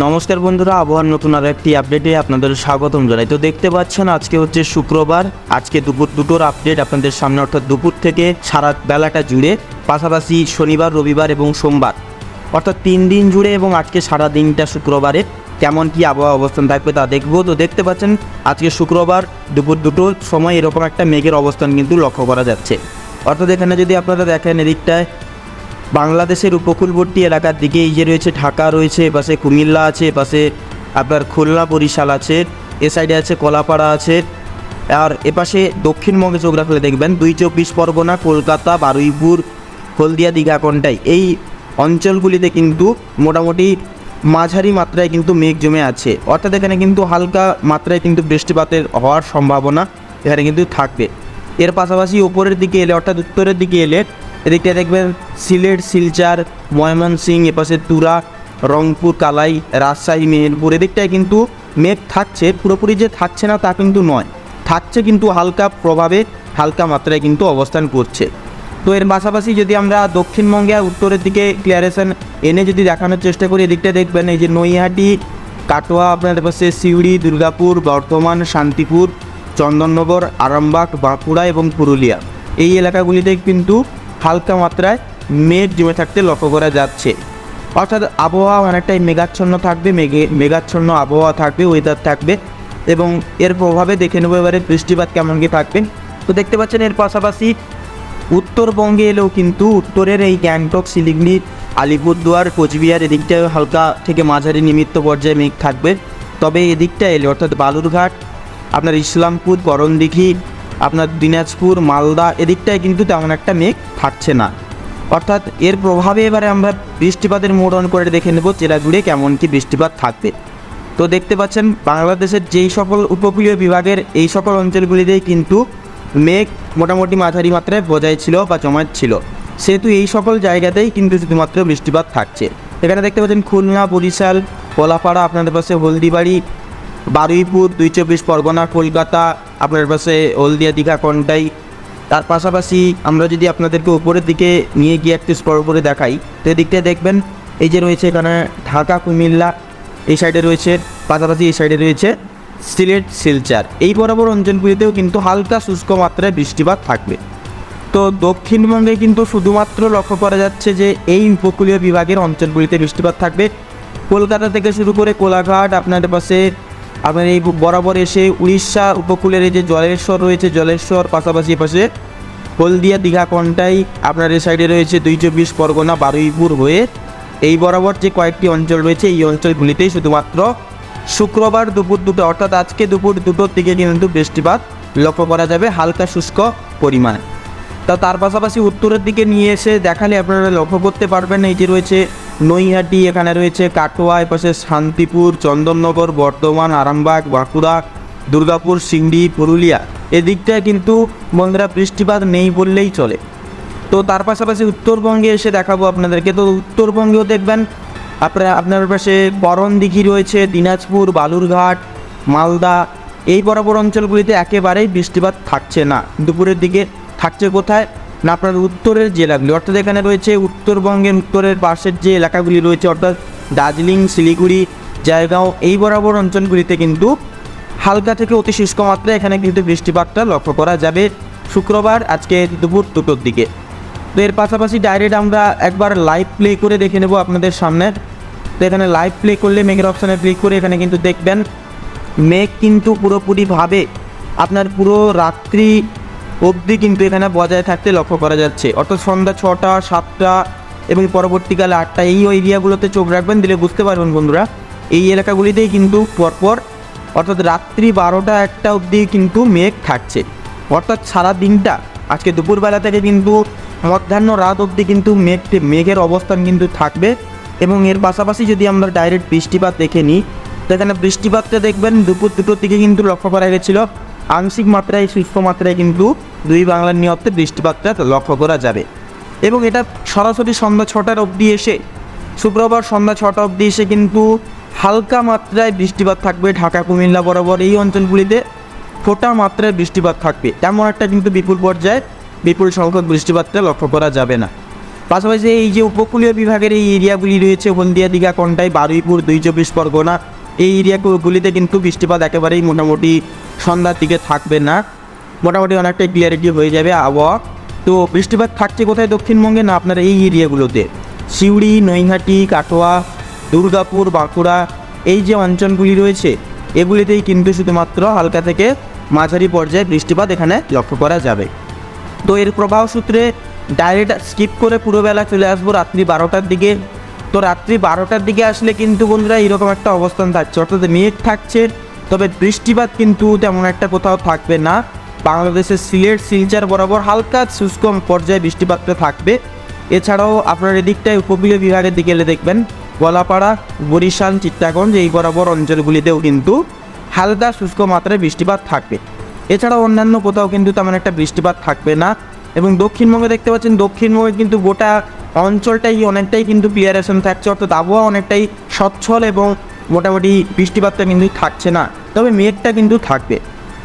নমস্কার বন্ধুরা, আবহাওয়ার নতুন আর একটি আপডেটে আপনাদের স্বাগতম জানাই। তো দেখতে পাচ্ছেন, আজকে হচ্ছে শুক্রবার, আজকে দুপুর দুটোর আপডেট আপনাদের সামনে, অর্থাৎ দুপুর থেকে সারা বেলাটা জুড়ে, পাশাপাশি শনিবার, রবিবার এবং সোমবার। অর্থাৎ তিন দিন জুড়ে এবং আজকে সারা দিনটা শুক্রবারে, কেমন কি আবহাওয়া অবস্থান থাকবে তা দেখব। তো দেখতে পাচ্ছেন, আজকে শুক্রবার, দুপুর দুটোর সময় এরকম একটা মেঘের অবস্থান কিন্তু লক্ষ্য করা যাচ্ছে। অর্থাৎ এখানে যদি আপনারা দেখেন, এদিকটায় বাংলাদেশের উপকূলবর্তী এলাকার দিকে এই যে রয়েছে ঢাকা রয়েছে এপাশে কুমিল্লা আছে এপাশে আপনার খুলনা বরিশাল আছে, এ সাইডে আছে কলাপাড়া আছে। আর এপাশে দক্ষিণবঙ্গে চোখ রাখলে দেখবেন দুই চব্বিশ পরগনা, কলকাতা, বারুইপুর, হলদিয়া দীঘাকণ্টাই এই অঞ্চলগুলিতে কিন্তু মোটামুটি মাঝারি মাত্রায় কিন্তু মেঘ জমে আছে। অর্থাৎ এখানে কিন্তু হালকা মাত্রায় কিন্তু বৃষ্টিপাতের হওয়ার সম্ভাবনা এখানে কিন্তু থাকবে। এর পাশাপাশি ওপরের দিকে এলে, অর্থাৎ উত্তরের দিকে এলে এদিকটা দেখবেন সিলেট, শিলচার ময়মনসিং এপাশে তুরা, রংপুর, কালাই, রাজশাহী, মেহেরপুর। এদিকটায় কিন্তু মেঘ থাকছে, পুরোপুরি যে থাকছে না তা কিন্তু নয়। থাকছে কিন্তু হালকা প্রভাবে, হালকা মাত্রায় কিন্তু অবস্থান করছে। তো এর পাশাপাশি যদি আমরা দক্ষিণবঙ্গে উত্তরের দিকে ক্লিয়ারেশন এনে যদি দেখানোর চেষ্টা করি, এদিকটা দেখবেন এই যে নৈহাটি, কাটোয়া, আপনার পাশে সিউড়ি, দুর্গাপুর, বর্ধমান, শান্তিপুর, চন্দননগর, আরামবাগ, বাঁকুড়া এবং পুরুলিয়া। এই এলাকাগুলিতে কিন্তু হালকা মাত্রায় মেঘ জমে থাকতে লক্ষ্য করা যাচ্ছে। অর্থাৎ আবহাওয়া অনেকটাই মেঘাচ্ছন্ন থাকবে, মেঘে, মেঘাচ্ছন্ন আবহাওয়া থাকবে ওয়েদার থাকবে এবং এর প্রভাবে দেখে নেব এবারে বৃষ্টিপাত কেমন কি থাকবে। তো দেখতে পাচ্ছেন এর পাশাপাশি উত্তরবঙ্গে এলেও কিন্তু উত্তরের এই গ্যাংটক, শিলিগুড়ি, আলিপুরদুয়ার, কোচবিহার এদিকটায় হালকা থেকে মাঝারি নিমিত্ত পর্যায়ে মেঘ থাকবে। তবে এদিকটা এলে অর্থাৎ বালুরঘাট, আপনার ইসলামপুর করণদিঘি আপনার দিনাজপুর, মালদা এদিকটায় কিন্তু তেমন একটা মেঘ থাকছে না। অর্থাৎ এর প্রভাবে এবারে আমরা বৃষ্টিপাতের মোড় অন করে দেখে নেব, জেলা জুড়ে কেমন কি বৃষ্টিপাত থাকবে। তো দেখতে পাচ্ছেন, বাংলাদেশের যেই সকল উপকূলীয় বিভাগের এই সকল অঞ্চলগুলিতেই কিন্তু মেঘ মোটামুটি মাঝারি মাত্রায় বজায় ছিল বা জমায়েত ছিল। সেহেতু এই সকল জায়গাতেই কিন্তু শুধুমাত্র বৃষ্টিপাত থাকছে। এখানে দেখতে পাচ্ছেন খুলনা, বরিশাল কলাপাড়া আপনাদের পাশে হলদিবাড়ি বারুইপুর, দুই চব্বিশ পরগনা, কলকাতা, আপনার পাশে হলদিয়া, দীঘা কন্টাই তার পাশাপাশি আমরা যদি আপনাদেরকে উপরের দিকে নিয়ে গিয়ে একটু স্পর করে দেখাই, তো এদিকটায় দেখবেন, এই যে রয়েছে এখানে ঢাকা, কুমিল্লা, এই সাইডে রয়েছে, পাশাপাশি এই সাইডে রয়েছে সিলেট, শিলচার। এই বরাবর অঞ্চলগুলিতেও কিন্তু হালকা শুষ্ক মাত্রায় বৃষ্টিপাত থাকবে। তো দক্ষিণবঙ্গে কিন্তু শুধুমাত্র লক্ষ্য করা যাচ্ছে যে এই উপকূলীয় বিভাগের অঞ্চলগুলিতে বৃষ্টিপাত থাকবে। কলকাতা থেকে শুরু করে কোলাঘাট আপনাদের পাশে আপনার এই বরাবর এসে উড়িষ্যা উপকূলের এই যে জলেশ্বর রয়েছে, জলেশ্বর পাশাপাশি পাশে হলদিয়া দীঘা কন্টাই আপনার এই সাইডে রয়েছে, দুই চব্বিশ পরগনা বারুইপুর হয়ে এই বরাবর যে কয়েকটি অঞ্চল রয়েছে, এই অঞ্চলগুলিতেই শুধুমাত্র শুক্রবার দুপুর দুটো, অর্থাৎ আজকে দুপুর দুটোর দিকে কিন্তু বৃষ্টিপাত লক্ষ্য করা যাবে হালকা শুষ্ক পরিমাণ। তা তার পাশাপাশি উত্তরের দিকে নিয়ে এসে দেখালে আপনারা লক্ষ্য করতে পারবেন, এই যে রয়েছে নৈহাটি, এখানে রয়েছে কাটোয়া এপাশে শান্তিপুর, চন্দননগর, বর্ধমান, আরামবাগ, বাঁকুড়া, দুর্গাপুর সিংড়ি পুরুলিয়া। এদিকটায় কিন্তু বন্ধুরা বৃষ্টিপাত নেই বললেই চলে। তো তার পাশাপাশি উত্তরবঙ্গে এসে দেখাবো আপনাদেরকে। তো উত্তরবঙ্গেও দেখবেন, আপনার আপনার পাশে করণদিঘি রয়েছে, দিনাজপুর, বালুরঘাট, মালদা। এই বরাবর অঞ্চলগুলিতে একেবারেই বৃষ্টিপাত থাকছে না। দুপুরের দিকে থাকছে কোথায়? না, আপনার উত্তরের জেলাগুলি, অর্থাৎ এখানে রয়েছে উত্তরবঙ্গের উত্তরের পাশের যে এলাকাগুলি রয়েছে, অর্থাৎ দার্জিলিং, শিলিগুড়ি, জয়গাঁও, এই বরাবর অঞ্চলগুলিতে কিন্তু হালকা থেকে অতি শুষ্ক মাত্রায় এখানে কিন্তু বৃষ্টিপাতটা লক্ষ্য করা যাবে শুক্রবার, আজকে দুপুর দুটোর দিকে। তো এর পাশাপাশি ডাইরেক্ট আমরা একবার লাইভ প্লে করে দেখে নেব আপনাদের সামনে। তো এখানে লাইভ প্লে করলে মেঘের অপশানে ক্লিক করে এখানে কিন্তু দেখবেন, মেঘ কিন্তু পুরোপুরিভাবে আপনার পুরো রাত্রি অবধি কিন্তু এখানে বজায় থাকতে লক্ষ্য করা যাচ্ছে। অর্থাৎ সন্ধ্যা ছটা, সাতটা এবং পরবর্তীকালে আটটা, এই এরিয়াগুলোতে চোখ রাখবেন, দিলে বুঝতে পারবেন বন্ধুরা। এই এলাকাগুলিতেই কিন্তু পরপর, অর্থাৎ রাত্রি বারোটা একটা অবধি কিন্তু মেঘ থাকছে। অর্থাৎ সারা দিনটা, আজকে দুপুরবেলা থেকে কিন্তু মধ্যাহ্ন রাত অবধি কিন্তু মেঘ মেঘের অবস্থান কিন্তু থাকবে এবং এর পাশাপাশি যদি আমরা ডাইরেক্ট বৃষ্টিপাত দেখে নিই, তো এখানে বৃষ্টিপাতটা দেখবেন দুপুর দুটোর দিকে কিন্তু লক্ষ্য করা গেছিল। আংশিক মাত্রায় শুষ্ক মাত্রায় কিন্তু দুই বাংলার নিয়ত্তে বৃষ্টিপাতটা লক্ষ্য করা যাবে। এবং এটা সরাসরি সন্ধ্যা ছটার অবধি এসে, শুক্রবার সন্ধ্যা ছটা অবধি এসে কিন্তু হালকা মাত্রায় বৃষ্টিপাত থাকবে ঢাকা, কুমিল্লা বরাবর এই অঞ্চলগুলিতে। ফোটা মাত্রায় বৃষ্টিপাত থাকবে। তেমন একটা কিন্তু বিপুল পর্যায়ে বিপুল সংখ্যক বৃষ্টিপাতটা লক্ষ্য করা যাবে না। পাশাপাশি এই যে উপকূলীয় বিভাগের এই এরিয়াগুলি রয়েছে, হলদিয়া, দীঘা, কন্টাই, বারুইপুর, দুই চব্বিশ পরগনা, এই এরিয়াগুলিতে কিন্তু বৃষ্টিপাত একেবারেই মোটামুটি সন্ধ্যার দিকে থাকবে না। মোটামুটি অনেকটাই ক্লিয়ারিটি হয়ে যাবে আবহাওয়া। তো বৃষ্টিপাত থাকছে কোথায়? দক্ষিণবঙ্গে না আপনার এই এরিয়াগুলোতে? সিউড়ি, নৈহাটি, কাটোয়া, দুর্গাপুর, বাঁকুড়া, এই যে অঞ্চলগুলি রয়েছে, এগুলিতেই কিন্তু শুধুমাত্র হালকা থেকে মাঝারি পর্যায়ে বৃষ্টিপাত এখানে লক্ষ্য করা যাবে। তো এর প্রবাহ সূত্রে ডাইরেক্ট স্কিপ করে পুরোবেলা চলে আসব রাত্রি বারোটার দিকে। তো রাত্রি বারোটার দিকে আসলে কিন্তু বন্ধুরা এরকম একটা অবস্থান থাকছে। অর্থাৎ মেঘ থাকছে তবে বৃষ্টিপাত কিন্তু তেমন একটা কোথাও থাকবে না। বাংলাদেশের সিলেট শিলচর বরাবর হালকা শুষ্ক পর্যায়ে বৃষ্টিপাতটা থাকবে। এছাড়াও আপনার এদিকটায় উপকূলীয় বিভাগের দিকে এলে দেখবেন, গলাপাড়া, বরিশাল চিত্তাগঞ্জ এই বরাবর অঞ্চলগুলিতেও কিন্তু হালকা শুষ্ক মাত্রায় বৃষ্টিপাত থাকবে। এছাড়াও অন্যান্য কোথাও কিন্তু তেমন একটা বৃষ্টিপাত থাকবে না এবং দক্ষিণবঙ্গে দেখতে পাচ্ছেন, দক্ষিণবঙ্গে কিন্তু গোটা অঞ্চলটাই অনেকটাই কিন্তু ক্লিয়ারেশন থাকছে, অর্থাৎ আবহাওয়া অনেকটাই সচ্ছল এবং মোটামুটি বৃষ্টিপাতটা কিন্তু থাকছে না। তবে মেঘটা কিন্তু থাকবে।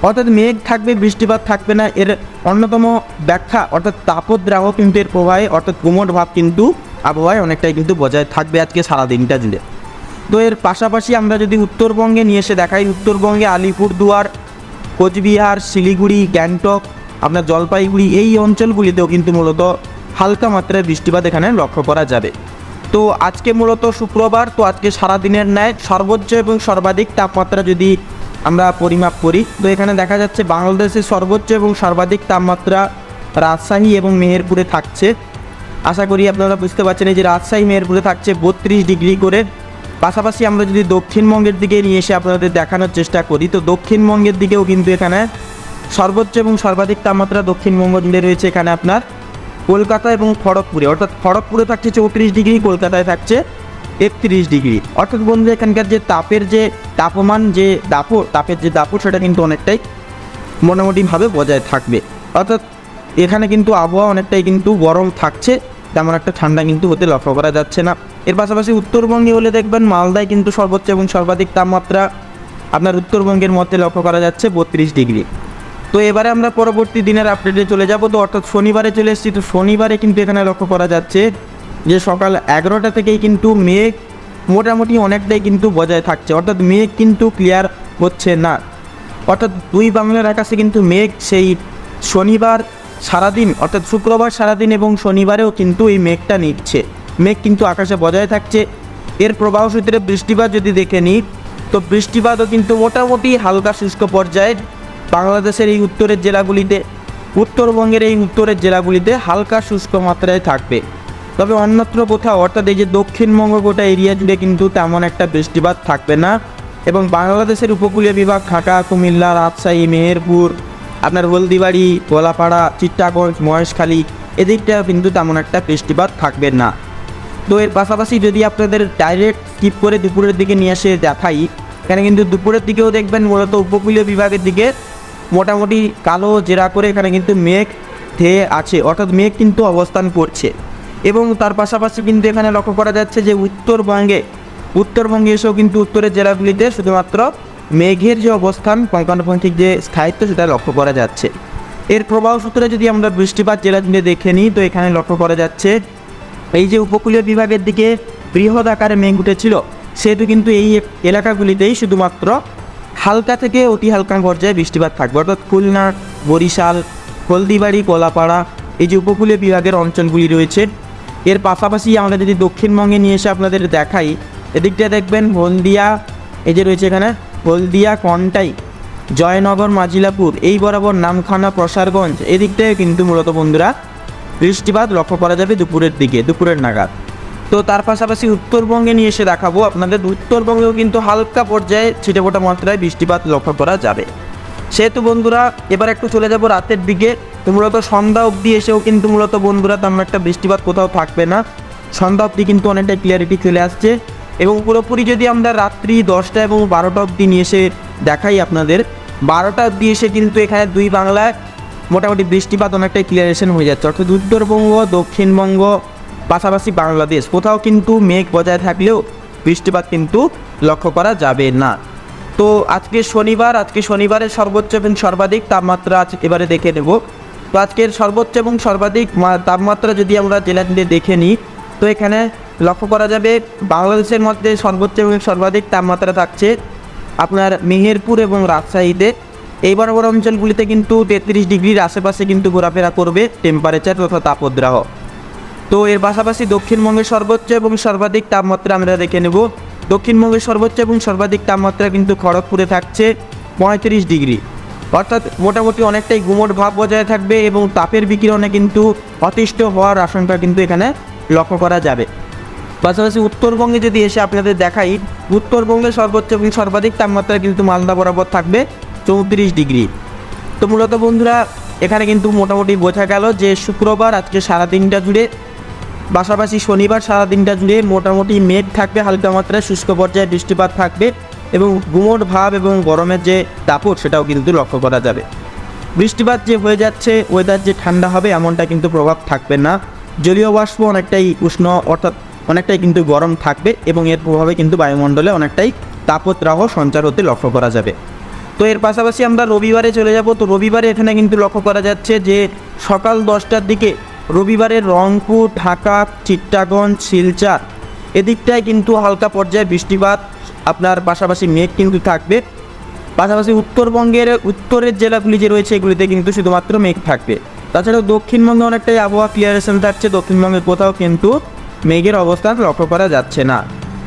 অর্থাৎ মেঘ থাকবে, বৃষ্টিপাত থাকবে না, এর অন্যতম ব্যাখ্যা, অর্থাৎ তাপদ্রাহ কিন্তু এর প্রবাহে, অর্থাৎ কোমট ভাব কিন্তু আবহাওয়ায় অনেকটাই কিন্তু বজায় থাকবে আজকে সারা দিনটা জুড়ে। তো এর পাশাপাশি আমরা যদি উত্তরবঙ্গে নিয়ে এসে দেখাই, উত্তরবঙ্গে আলিপুরদুয়ার কোচবিহার, শিলিগুড়ি, গ্যাংটক, আপনার জলপাইগুড়ি, এই অঞ্চলগুলিতেও কিন্তু মূলত হালকা মাত্রায় বৃষ্টিপাত এখানে লক্ষ্য করা যাবে। তো আজকে মূলত শুক্রবার, তো আজকে সারা দিনের ন্যায় সর্বোচ্চ এবং সর্বাধিক তাপমাত্রা যদি আমরা পরিমাপ করি। তো এখানে দেখা যাচ্ছে বাংলাদেশের সর্বোচ্চ এবং সর্বাধিক তাপমাত্রা রাজশাহী এবং মেহেরপুরে থাকছে। আশা করি আপনারা বুঝতে পারছেন যে রাজশাহী, মেহেরপুরে থাকছে বত্রিশ ডিগ্রি করে। পাশাপাশি আমরা যদি দক্ষিণবঙ্গের দিকে নিয়ে এসে আপনাদের দেখানোর চেষ্টা করি, তো দক্ষিণবঙ্গের দিকেও কিন্তু এখানে সর্বোচ্চ এবং সর্বাধিক তাপমাত্রা দক্ষিণবঙ্গ জুড়ে রয়েছে এখানে আপনার। কলকাতা এবং খড়গপুরে, অর্থাৎ খড়গপুরে থাকছে চৌত্রিশ ডিগ্রি, কলকাতায় থাকছে একত্রিশ ডিগ্রি। অর্থাৎ বন্ধু এখানকার যে তাপের যে তাপমান, যে দাপট তাপের যে দাপট সেটা কিন্তু অনেকটাই মোটামুটিভাবে বজায় থাকবে। অর্থাৎ এখানে কিন্তু আবহাওয়া অনেকটাই কিন্তু গরম থাকছে, তেমন একটা ঠান্ডা কিন্তু হতে লক্ষ্য করা যাচ্ছে না। এর পাশাপাশি উত্তরবঙ্গে হলে দেখবেন মালদায় কিন্তু সর্বোচ্চ এবং সর্বাধিক তাপমাত্রা আপনার উত্তরবঙ্গের মধ্যে লক্ষ্য করা যাচ্ছে বত্রিশ ডিগ্রি। তো এবারে আমরা পরবর্তী দিনের আপডেটে চলে যাব। তো অর্থাৎ শনিবারে চলে এসেছি। তো শনিবারে কিন্তু এখানে লক্ষ্য করা যাচ্ছে যে সকাল এগারোটা থেকেই কিন্তু মেঘ মোটামুটি অনেকটাই কিন্তু বজায় থাকছে। অর্থাৎ মেঘ কিন্তু ক্লিয়ার হচ্ছে না। অর্থাৎ দুই বাংলার আকাশে কিন্তু মেঘ সেই শনিবার সারাদিন, অর্থাৎ শুক্রবার সারাদিন এবং শনিবারেও কিন্তু এই মেঘটা নিচ্ছে। মেঘ কিন্তু আকাশে বজায় থাকছে। এর প্রবাহ সূত্রে বৃষ্টিপাত যদি দেখে নিই, তো বৃষ্টিপাতও কিন্তু মোটামুটি হালকা শুষ্ক পর্যায়ে বাংলাদেশের এই উত্তরের জেলাগুলিতে, উত্তরবঙ্গের এই উত্তরের জেলাগুলিতে হালকা শুষ্ক মাত্রায় থাকবে। তবে অন্যত্র কোথাও, অর্থাৎ এই যে দক্ষিণবঙ্গ গোটা এরিয়া জুড়ে কিন্তু তেমন একটা বৃষ্টিপাত থাকবে না। এবং বাংলাদেশের উপকূলীয় বিভাগ ঢাকা, কুমিল্লা, রাজশাহী, মেহেরপুর, আপনার হলদিবাড়ি, গোলাপাড়া চিত্তাগঞ্জ মহেশখালী এদিকটাও কিন্তু তেমন একটা বৃষ্টিপাত থাকবে না। তো এর পাশাপাশি যদি আপনাদের ডাইরেক্ট স্কিপ করে দুপুরের দিকে নিয়ে এসে দেখাই, এখানে কিন্তু দুপুরের দিকেও দেখবেন মূলত উপকূলীয় বিভাগের দিকে মোটামুটি কালো জেরা করে এখানে কিন্তু মেঘ ধেয়ে আছে, অর্থাৎ মেঘ কিন্তু অবস্থান করছে। এবং তার পাশাপাশি কিন্তু এখানে লক্ষ্য করা যাচ্ছে যে উত্তরবঙ্গে উত্তরবঙ্গে এসেও কিন্তু উত্তরের জেলাগুলিতে শুধুমাত্র মেঘের যে অবস্থান কঙ্কনপন্থিক যে স্থায়িত্ব সেটা লক্ষ্য করা যাচ্ছে। এর প্রবাহ সূত্রে যদি আমরা বৃষ্টিপাত জেলা জুড়ে দেখে নিই, তো এখানে লক্ষ্য করা যাচ্ছে, এই যে উপকূলীয় বিভাগের দিকে বৃহৎ আকারে মেঘ উঠেছিল, সেহেতু কিন্তু এই এলাকাগুলিতেই শুধুমাত্র হালকা থেকে অতি হালকা পর্যায়ে বৃষ্টিপাত থাকবে। অর্থাৎ খুলনা, বরিশাল, হলদিবাড়ি কলাপাড়া এই যে উপকূলীয় বিভাগের অঞ্চলগুলি রয়েছে এর পাশাপাশি আমাদের যদি দক্ষিণবঙ্গে নিয়ে এসে আপনাদের দেখাই, এদিকটা দেখবেন হলদিয়া, এই যে রয়েছে এখানে, হলদিয়া কন্টাই, জয়নগর মাজিলাপুর, এই বরাবর নামখানা প্রসারগঞ্জ, এদিকটায় কিন্তু মূলত বন্ধুরা বৃষ্টিপাত লক্ষ্য করা যাবে দুপুরের দিকে, দুপুরের নাগাদ। তো তার পাশাপাশি উত্তরবঙ্গে নিয়ে এসে দেখাবো আপনাদের, উত্তরবঙ্গেও কিন্তু হালকা পর্যায়ে ছিটেফোঁটা মাত্রায় বৃষ্টিপাত লক্ষ্য করা যাবে। সেহেতু বন্ধুরা, এবার একটু চলে যাব রাতের দিকে। তো মূলত সন্ধ্যা অবধি এসেও কিন্তু মূলত বন্ধুরা তেমন একটা বৃষ্টিপাত কোথাও থাকবে না। সন্ধ্যা অবধি কিন্তু অনেকটা ক্লিয়ারিটি চলে আসছে। এবং পুরোপুরি যদি আমরা রাত্রি দশটা এবং বারোটা অবধি নিয়ে এসে দেখাই আপনাদের, বারোটা অবধি এসে কিন্তু এখানে দুই বাংলায় মোটামুটি বৃষ্টিপাত অনেকটাই ক্লিয়ারেশন হয়ে যাচ্ছে। অর্থাৎ উত্তরবঙ্গ, দক্ষিণবঙ্গ, পাশাপাশি বাংলাদেশ। কোথাও কিন্তু মেঘ বজায় থাকলেও বৃষ্টিপাত কিন্তু লক্ষ্য করা যাবে না। তো আজকে শনিবার, আজকে শনিবারের সর্বোচ্চ এবং সর্বাধিক তাপমাত্রা আজ এবারে দেখে নেব। তো আজকের সর্বোচ্চ এবং সর্বাধিক তাপমাত্রা যদি আমরা জেলা দেখে নিই, তো এখানে লক্ষ্য করা যাবে বাংলাদেশের মধ্যে সর্বোচ্চ এবং সর্বাধিক তাপমাত্রা থাকছে আপনার মেহেরপুর এবং রাজশাহীতে। এই বড় বড় অঞ্চলগুলিতে কিন্তু তেত্রিশ ডিগ্রির আশেপাশে কিন্তু ঘোরাফেরা করবে টেম্পারেচার তথা তাপদ্রাহ। তো এর পাশাপাশি দক্ষিণবঙ্গের সর্বোচ্চ এবং সর্বাধিক তাপমাত্রা আমরা দেখে নেব। দক্ষিণবঙ্গের সর্বোচ্চ এবং সর্বাধিক তাপমাত্রা কিন্তু খড়গপুরে থাকছে পঁয়ত্রিশ ডিগ্রি। অর্থাৎ মোটামুটি অনেকটাই গুমট ভাব বজায় থাকবে এবং তাপের বিকিরণে কিন্তু অতিষ্ঠ হওয়ার আশঙ্কা কিন্তু এখানে লক্ষ্য করা যাবে। পাশাপাশি উত্তরবঙ্গে যদি এসে আপনাদের দেখাই উত্তরবঙ্গে সর্বোচ্চ এবং সর্বাধিক তাপমাত্রা কিন্তু মালদা বরাবর থাকবে চৌত্রিশ ডিগ্রি। তো মূলত বন্ধুরা, এখানে কিন্তু মোটামুটি বোঝা গেল যে শুক্রবার আজকে সারা দিনটা জুড়ে পাশাপাশি শনিবার সারা দিনটা জুড়ে মোটামুটি মেঘ থাকবে, হালকা মাত্রায় শুষ্ক পর্যায়ে বৃষ্টিপাত থাকবে এবং গুমোট ভাব এবং গরমের যে দাপট সেটাও কিন্তু লক্ষ্য করা যাবে। বৃষ্টিপাত যে হয়ে যাচ্ছে ওয়েদার যে ঠান্ডা হবে এমনটা কিন্তু প্রভাব থাকবে না। জলীয় বাষ্প অনেকটাই উষ্ণ, অর্থাৎ অনেকটাই কিন্তু গরম থাকবে এবং এর প্রভাবে কিন্তু বায়ুমণ্ডলে অনেকটাই তাপত্রাহ সঞ্চার হতে লক্ষ্য করা যাবে। তো এর পাশাপাশি আমরা রবিবারে চলে যাব। তো রবিবারে এখানে কিন্তু লক্ষ্য করা যাচ্ছে যে সকাল দশটার দিকে রবিবারে রংপুর, ঢাকা চিত্তাগঞ্জ শিলচর। এদিকটায় কিন্তু হালকা পর্যায়ে বৃষ্টিপাত, আপনার পাশাপাশি মেঘ কিন্তু থাকবে। পাশাপাশি উত্তরবঙ্গের উত্তরের জেলাগুলি যে রয়েছে, এগুলিতে কিন্তু শুধুমাত্র মেঘ থাকবে। তাছাড়াও দক্ষিণবঙ্গে অনেকটাই আবহাওয়া ক্লিয়ারেশন থাকছে। দক্ষিণবঙ্গের কোথাও কিন্তু মেঘের অবস্থান লক্ষ্য করা যাচ্ছে না।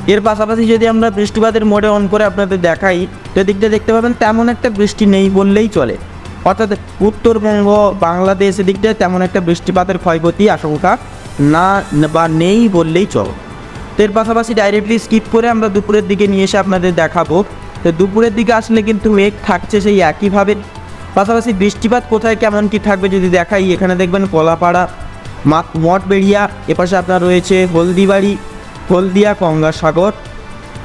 এর পাশাপাশি যদি আমরা বৃষ্টিপাতের মোডে অন করে আপনাদের দেখাই, তো দিকটা দেখতে পাবেন তেমন একটা বৃষ্টি নেই বললেই চলে। অর্থাৎ উত্তরবঙ্গ, বাংলাদেশ এদিকটায় তেমন একটা বৃষ্টিপাতের ক্ষয়ক্ষতি আশঙ্কা না বা নেই বললেই চলো। তো এর পাশাপাশি ডাইরেক্টলি স্কিপ করে আমরা দুপুরের দিকে নিয়ে এসে আপনাদের দেখাবো। তো দুপুরের দিকে আসলে কিন্তু মেঘ থাকছে সেই একইভাবে। পাশাপাশি বৃষ্টিপাত কোথায়, কেমন কি থাকবে যদি দেখাই, এখানে দেখবেন কলাপাড়া মঠবেড়িয়া, এপাশে আপনার রয়েছে হলদিবাড়ি, হলদিয়া, গঙ্গাসাগর।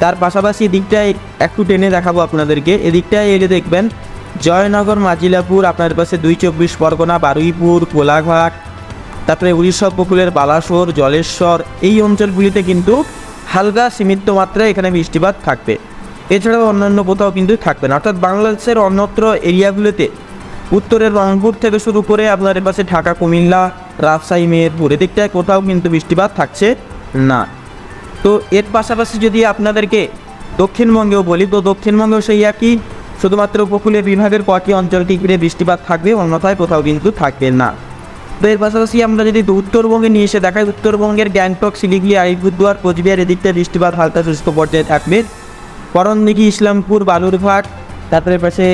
তার পাশাপাশি এদিকটায় একটু টেনে দেখাবো আপনাদেরকে। এদিকটায় এলে দেখবেন জয়নগর, মাজিলাপুর, আপনার পাশে দুই চব্বিশ পরগনা, বারুইপুর, কোলাঘাট, তারপরে উড়িষ্যা, উপকূলের বালাসোর, জলেশ্বর, এই অঞ্চলগুলিতে কিন্তু হালকা সীমিত মাত্রায় এখানে বৃষ্টিপাত থাকবে। এছাড়াও অন্যান্য কোথাও কিন্তু থাকবে না। অর্থাৎ বাংলাদেশের অন্যত্র এরিয়াগুলোতে উত্তরের রংপুর থেকে শুরু করে আপনার পাশে ঢাকা, কুমিল্লা, রাজশাহী, মেহেরপুর এদিকটায় কোথাও কিন্তু বৃষ্টিপাত থাকছে না। তো এর পাশাপাশি যদি আপনাদেরকে দক্ষিণবঙ্গেও বলি, তো দক্ষিণবঙ্গেও সেই একই শুধুমাত্র উপকূলীয় বিভাগের কয়েকটি অঞ্চলটি ঘিরে বৃষ্টিপাত থাকবে, অন্যথায় কোথাও কিন্তু থাকবে না। তো এর পাশাপাশি আমরা যদি উত্তরবঙ্গে নিয়ে এসে দেখাই, উত্তরবঙ্গের গ্যাংটক, শিলিগুড়ি, আলিপুরদুয়ার, কোচবিহার, এদিকটা বৃষ্টিপাত হালকা শুষ্ক পর্যায়ে থাকবে। করণদিঘি ইসলামপুর, বালুরঘাট, তারপরে পাশে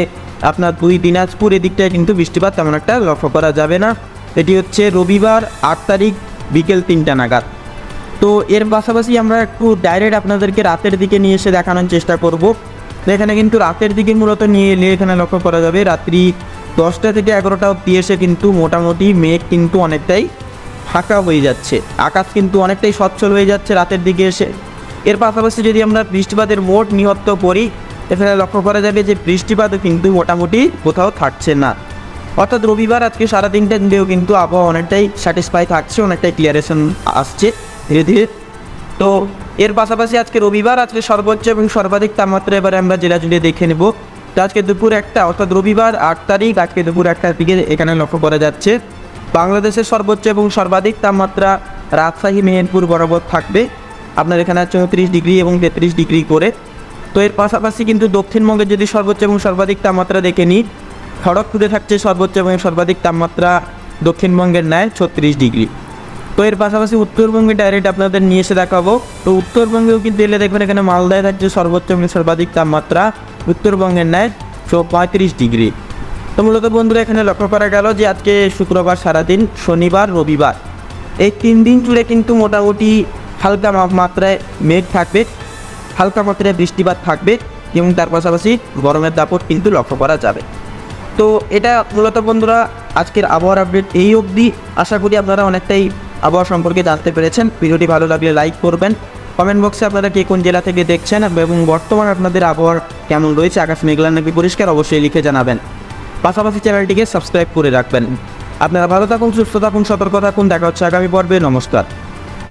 আপনার দুই দিনাজপুর, এদিকটায় কিন্তু বৃষ্টিপাত তেমন একটা লক্ষ্য করা যাবে না। এটি হচ্ছে রবিবার, আট তারিখ, বিকেল তিনটা নাগাদ। তো এর পাশাপাশি আমরা একটু ডাইরেক্ট আপনাদেরকে রাতের দিকে নিয়ে এসে দেখানোর চেষ্টা করব। এখানে কিন্তু রাতের দিকে মূলত নিয়ে এলে এখানে লক্ষ্য করা যাবে, রাত্রি দশটা থেকে এগারোটা অব্দি এসে কিন্তু মোটামুটি মেঘ কিন্তু অনেকটাই ফাঁকা হয়ে যাচ্ছে। আকাশ কিন্তু অনেকটাই সচ্ছল হয়ে যাচ্ছে রাতের দিকে এসে। এর পাশাপাশি যদি আমরা বৃষ্টিপাতের মোট নিহত্ত করি এখানে লক্ষ্য করা যাবে যে বৃষ্টিপাতও কিন্তু মোটামুটি কোথাও থাকছে না। অর্থাৎ রবিবার আজকে সারা দিনটা দিলেও কিন্তু আবহাওয়া অনেকটাই স্যাটিসফাই থাকছে, অনেকটাই ক্লিয়ারেশন আসছে ধীরে ধীরে। তো এর পাশাপাশি আজকে রবিবার, আজকে সর্বোচ্চ এবং সর্বাধিক তাপমাত্রা এবারে আমরা জেলা জুড়ে দেখে নেব। তো আজকে দুপুর একটা, অর্থাৎ রবিবার আট তারিখ, আজকে দুপুর একটার দিকে এখানে লক্ষ্য করা যাচ্ছে। বাংলাদেশের সর্বোচ্চ এবং সর্বাধিক তাপমাত্রা রাজশাহী, মেহেরপুর বরাবর থাকবে। আপনার এখানে চৌত্রিশ ডিগ্রি এবং তেত্রিশ ডিগ্রি করে। তো এর পাশাপাশি কিন্তু দক্ষিণবঙ্গের যদি সর্বোচ্চ এবং সর্বাধিক তাপমাত্রা দেখে নিই, খড়গপুরে থাকছে সর্বোচ্চ এবং সর্বাধিক তাপমাত্রা দক্ষিণবঙ্গের ন্যায় ছত্রিশ ডিগ্রি। তো এর পাশাপাশি উত্তরবঙ্গে ডাইরেক্ট আপনাদের নিয়ে এসে দেখাবো। তো উত্তরবঙ্গেও কিন্তু এলে দেখবেন এখানে মালদায় থাকছে সর্বোচ্চ এবং সর্বাধিক তাপমাত্রা। উত্তরবঙ্গের ন্যায় পঁয়ত্রিশ ডিগ্রি তো মূলত বন্ধুরা, এখানে লক্ষ্য করা গেল যে আজকে শুক্রবার সারাদিন, শনিবার, রবিবার। এই তিন দিন জুড়ে কিন্তু মোটামুটি হালকা মাত্রায় মেঘ থাকবে, হালকা মাত্রায় বৃষ্টিপাত থাকবে এবং তার পাশাপাশি গরমের দাপট কিন্তু লক্ষ্য করা যাবে। তো এটা মূলত বন্ধুরা, আজকের আবহাওয়ার আপডেট এই অবধি। আশা করি আপনারা অনেকটাই আবহাওয়া সম্পর্কে জানতে পেরেছেন। ভিডিওটি ভালো লাগলে লাইক করবেন। কমেন্ট বক্সে আপনারা কে কোন জেলা থেকে দেখছেন এবং বর্তমান আপনাদের আবহাওয়া কেমন রয়েছে আকাশ মেঘলা নাকি পরিষ্কার অবশ্যই লিখে জানাবেন। পাশাপাশি চ্যানেলটিকে সাবস্ক্রাইব করে রাখবেন। আপনারা ভালো থাকুন, সুস্থ থাকুন, সতর্ক থাকুন। দেখা হচ্ছে আগামী পর্বে। নমস্কার।